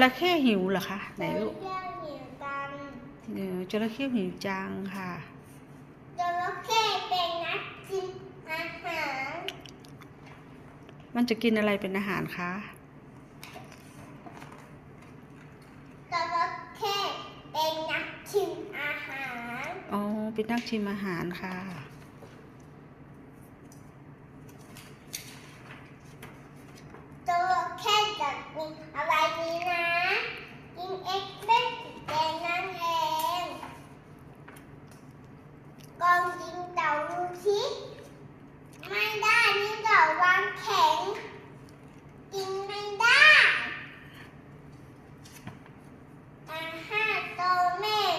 จระเข้หิวเหรอคะไหนลูกเที่ยวหิวกันเออจระเข้หิวจังค่ะจระเข้เป็นนักกินอาหาร มันจะกินอะไรเป็นอาหารคะจระเข้เป็นนักชิมอาหาร อ๋อ เป็นนักชิมอาหารค่ะ จระเข้จะกินอะไรนี้นะ กินเอ็กซ์เล็กแดงนั่นเองกองยิงเต่าลูทิไม่ได้นี่เต่าวางแข็ง กินไม่ได้ อาหารโตเม่น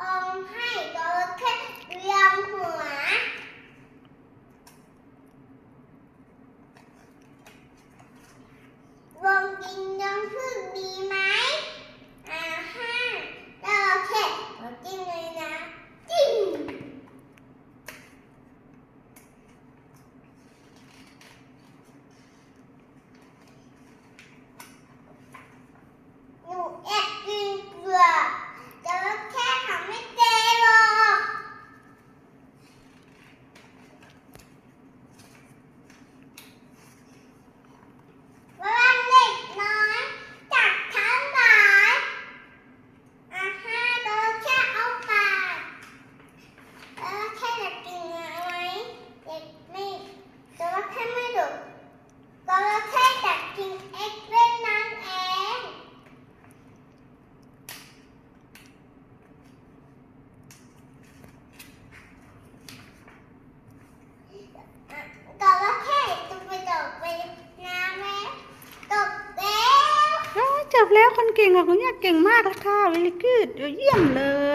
องให้จระเข้เรียงหัววงกินน้ำผึ้งดีไหมอ่าฮะจระเข้ขอจิ้มเลยนะ จิ้มหนูแอบกินเกลือจระเข้ทำไม่เจหรอกว่าเล็กน้อยจากทั้งหลายอาฮะจระเข้เอาปากจระเข้จะกินอะไรเด็กไม่จระเข้ไม่ดุจระเข้จะกินเอ็กเล่นนั่นเอง จระเข้จะไปตกไปน้ำไหมตกแล้วอ๋อจับแล้วคนเก่งค่ะคุณย่าเก่งมากเลยค่ะวิลลี่กูดเยี่ยมเลย